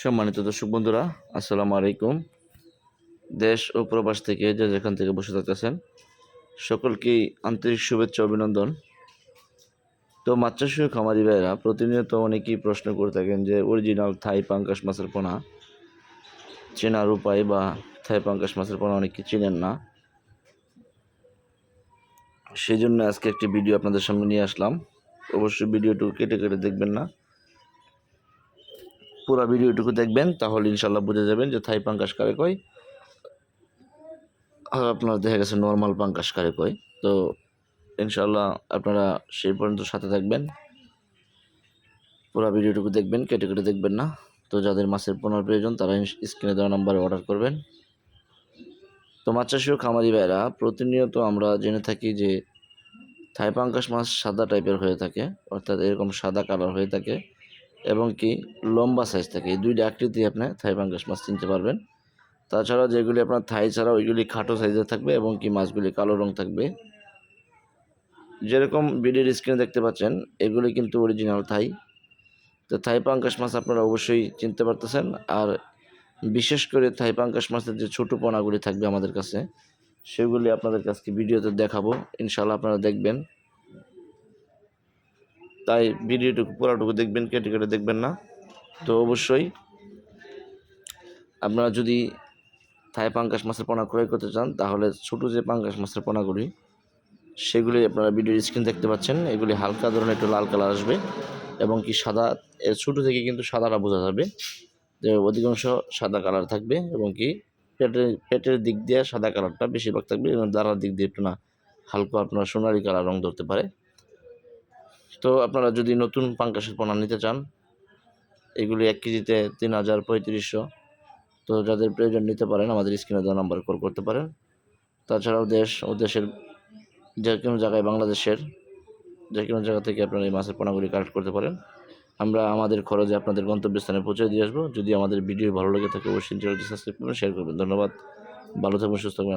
সম্মানিত দর্শক বন্ধুরা, আসসালামু আলাইকুম। দেশ ও প্রবাস থেকে যে যেখান থেকে বসে থাকতেছেন সকলকেই আন্তরিক শুভেচ্ছা, অভিনন্দন। তো মাছচাষীয় খামারি ভাইরা প্রতিনিয়ত অনেকেই প্রশ্ন করে থাকেন যে অরিজিনাল থাই পাঙ্কাশ মাছের পোনা চেনার উপায় বা থাই পাঙ্কাশ মাছের পোনা অনেকে চেনেন না। সেই জন্য আজকে একটি ভিডিও আপনাদের সামনে নিয়ে আসলাম। অবশ্যই ভিডিওটুকু কেটে কেটে দেখবেন না। পুরো ভিডিওটুকু দেখবেন, তাহলে ইনশাল্লাহ বুঝে যাবেন যে থাই পাঙ্কাশ কারে কয়? আর আপনার দেখা গেছে নর্মাল পাঙ্কাশ কারে কয়। তো ইনশাল্লাহ আপনারা সেই পর্যন্ত সাথে থাকবেন। পুরো ভিডিওটুকু দেখবেন, কেটে কেটে দেখবেন না। তো যাদের মাছের পোনার প্রয়োজন, তারা স্ক্রিনে দেওয়া নাম্বারে অর্ডার করবেন। তো মাছ চাষীয় খামারি ভাইরা, প্রতিনিয়ত আমরা জেনে থাকি যে থাই পাঙ্কাশ মাছ সাদা টাইপের হয়ে থাকে, অর্থাৎ এরকম সাদা কালার হয়ে থাকে। এবং কি লম্বা সাইজ থাকে। এই দুইটা আকৃতি আপনি থাই পাঙ্গাস মাছ চিনতে পারবেন। তাছাড়া যেগুলি আপনার থাই ছাড়া ওইগুলি খাটো সাইজের থাকবে এবং কি মাছগুলি কালো রং থাকবে। যেরকম ভিডিওর স্ক্রিনে দেখতে পাচ্ছেন, এগুলি কিন্তু অরিজিনাল থাই তো থাই পাঙ্কাশ মাছ আপনারা অবশ্যই চিনতে পারতেছেন। আর বিশেষ করে থাই পাঙ্কাশ মাছের যে ছোটো পোনাগুলি থাকবে আমাদের কাছে, সেগুলি আপনাদের কাছে ভিডিওতে দেখাবো। ইনশাল্লাহ আপনারা দেখবেন। তাই ভিডিওটুকু পুরাটুকু দেখবেন, কেটে কেটে দেখবেন না। তো অবশ্যই আপনারা যদি থাই পাঙ্কাশ মাছের পোনা ক্রয় করতে চান, তাহলে ছোটো যে পাঙ্কাশ মাছের পোনাগুলি, সেগুলি আপনারা ভিডিওর স্ক্রিন দেখতে পাচ্ছেন। এগুলি হালকা ধরনের একটু লাল কালার আসবে এবং কি সাদা, এর ছোটো থেকে কিন্তু সাদাটা বোঝা যাবে। যে অধিকাংশ সাদা কালার থাকবে এবং কি পেটের পেটের দিক দিয়ে সাদা কালারটা বেশিরভাগ থাকবে এবং দাঁড়ার দিক দিয়ে একটু না, হালকা আপনার সোনালি কালার রং ধরতে পারে। তো আপনারা যদি নতুন পাঙ্কাশের পোনা নিতে চান, এগুলি এক কেজিতে তিন হাজার পঁয়ত্রিশশো। তো যাদের প্রয়োজন নিতে পারেন, আমাদের স্ক্রিনে দেওয়া নাম্বারে কল করতে পারেন। তাছাড়াও দেশ ও দেশের যে কোনো জায়গায়, বাংলাদেশের যে কোনো জায়গা থেকে আপনারা এই মাছের পোনাগুলি কালেক্ট করতে পারেন। আমরা আমাদের খরচে আপনাদের গন্তব্যস্থানে পৌঁছে দিয়ে আসব। যদি আমাদের ভিডিও ভালো লেগে থাকে, অবশ্যই চ্যানেলটি সাবস্ক্রাইব করবেন, শেয়ার করবেন। ধন্যবাদ। ভালো থাকবেন, সুস্থ থাকবেন।